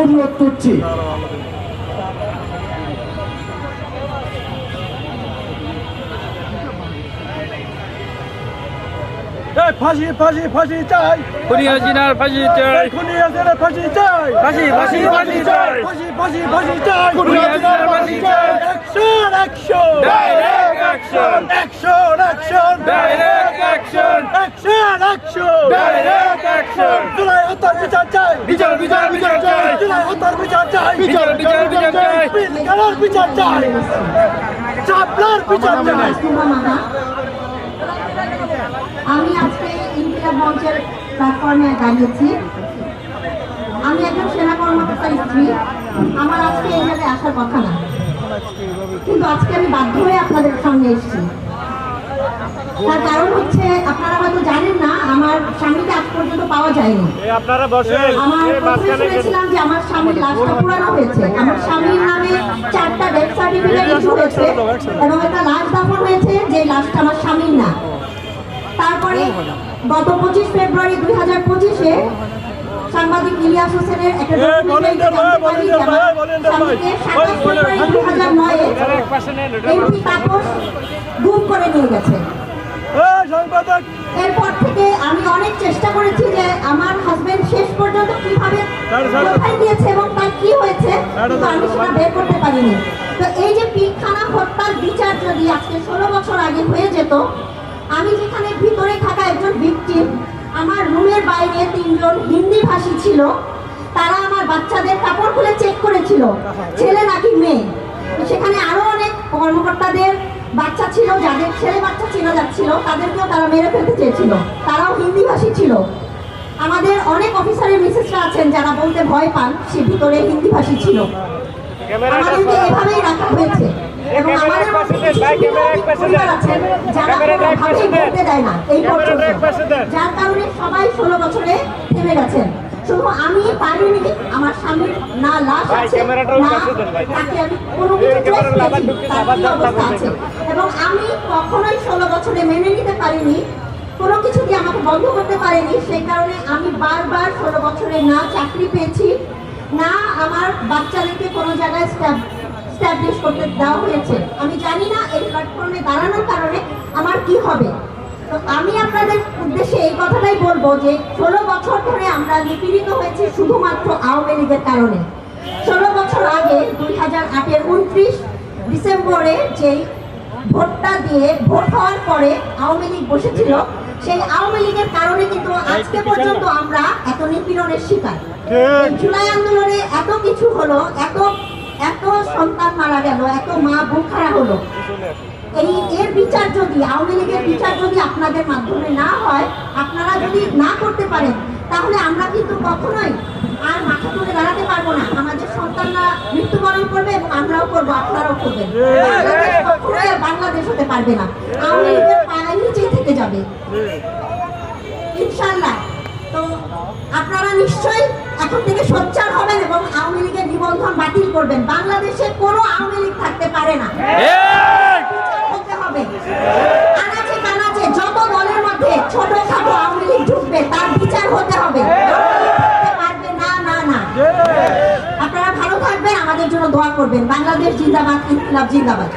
অনুরোধ করছি এই ফাঁসি ফাঁসি ফাঁসি চাই খুনি হাসিনার ফাঁসি চাই এই খুনি হাসিনা ফাঁসি চাই ফাঁসি ফাঁসি ফাঁসি চাই ফাঁসি ফাঁসি ফাঁসি চাই খুনি হাসিনার ফাঁসি চাই action action direct action action action direct action action action direct action পিলকালার বিচার চাই। চাপলার বিচার চাই। আমি আজকে ইন্ডিয়া মঞ্চের প্ল্যাটফর্মে দাঁড়িয়েছি। আমি একজন সেনা কর্মকর্তার স্ত্রী। আমার আজকে এখানে আসার কথা না। কিন্তু আজকে আমি বাধ্য হয়ে আপনাদের সামনে এসেছি। তার কারণ হচ্ছে আপনারা হয়তো জানেন না আমার স্বামীকে আজ পর্যন্ত পাওয়া যায়নি। আপনারা বসেন। আমার প্রথমে শুনেছিলাম যে আমার স্বামীর লাশটা পুরানো হয়েছে। আমার স্বামীর নামে চারটা ডেথ সার্টিফিকেট ইস্যু হয়েছে এবং একটা লাশ দাফন হয়েছে যে লাশটা আমার স্বামীর না। তারপরে গত পঁচিশ ফেব্রুয়ারি দুই হাজার পঁচিশে সাংবাদিক ইলিয়াস হোসেনের একটা স্বামীকে সাতাশ ফেব্রুয়ারি দুই হাজার নয়ে পারিনি তো এই যে পিলখানা হত্যার বিচার যদি আজকে ষোলো বছর আগে হয়ে যেত, আমি যেখানে ভিতরে থাকা একজন ভিকটিম আমার রুমের বাইরে তিনজন হিন্দি ভাষী ছিল, তারা আমার বাচ্চাদের কাপড় খুলে চেক করেছিল, ছেলে নাকি মেয়ে। সেখানে আরও অনেক কর্মকর্তাদের বাচ্চা ছিল, যাদের ছেলে বাচ্চা ছিল যাচ্ছিল, তাদেরকেও তারা মেরে ফেলতে চেয়েছিল। তারাও হিন্দি ভাষী ছিল। আমাদের অনেক অফিসারের মিসেসরা আছেন যারা বলতে ভয় পান, সে ভিতরে হিন্দি ভাষী ছিল। আমাদেরকে এভাবেই রাখা হয়েছে এবং আমাদের মধ্যে কিছু পরিবার আছেন যারা কোনোভাবেই বলতে দেয় না এই পর্যন্ত। যার কারণে সবাই ষোলো বছরে থেমে গেছেন। শুধু আমি পারিনি আমার স্বামীর না লাশ আছে না তাকে আমি কোনো কিছু trace পেয়েছি, তার অবস্থা আছে। এবং আমি কখনোই ষোলো বছরে মেনে নিতে পারিনি কোনো কিছু দিয়ে আমাকে বন্ধ করতে পারেনি? সেই কারণে আমি বারবার ষোলো বছরে না চাকরি পেয়েছি না আমার বাচ্চাদেরকে কোনো জায়গায় স্ট্যাবলিশ করতে দেওয়া হয়েছে। আমি জানি না এই প্ল্যাটফর্মে দাঁড়ানোর কারণে আমার কি হবে। তো আমি আপনাদের উদ্দেশ্যে এই কথাটাই বলব যে ষোলো বছর ধরে আমরা নিপীড়িত হয়েছি শুধুমাত্র আওয়ামী লীগের কারণে। ষোলো বছর আগে দুই হাজার আটের উনত্রিশ ডিসেম্বরে যেই ভোটটা দিয়ে ভোট হওয়ার পরে আওয়ামী লীগ বসেছিল সেই আওয়ামী লীগের কারণে কিন্তু আজকে পর্যন্ত আমরা এত নিপীড়নের শিকার। জুলাই আন্দোলনে এত কিছু হলো এত এত সন্তান মারা গেল এত মা বুখারা হলো। এই এর বিচার যদি আওয়ামী লীগের বিচার যদি আপনাদের মাধ্যমে না হয় আপনারা যদি না করতে পারেন তাহলে আমরা কিন্তু কখনোই আর মাথা তুলে দাঁড়াতে পারব না। আমাদের সন্তানরা মৃত্যুবরণ করবে এবং আমরাও করব আপনারাও করবেন। বাংলাদেশ কখনোই বাংলাদেশ হতে পারবে না। আওয়ামী লীগের পায়ের নিচেই থেকে যাবে। ইনশাল্লাহ তো আপনারা নিশ্চয়ই করবেন। বাংলাদেশে কোনো আওয়ামী লীগ থাকতে পারে না। হতে হবে। আনাচে কানাচে যত দলের মধ্যে ছোট খাটো আওয়ামী লীগ ঢুকবে তার বিচার হতে হবে। না না না। আপনারা ভালো থাকবেন আমাদের জন্য দোয়া করবেন। বাংলাদেশ জিন্দাবাদ ইনকিলাব জিন্দাবাদ।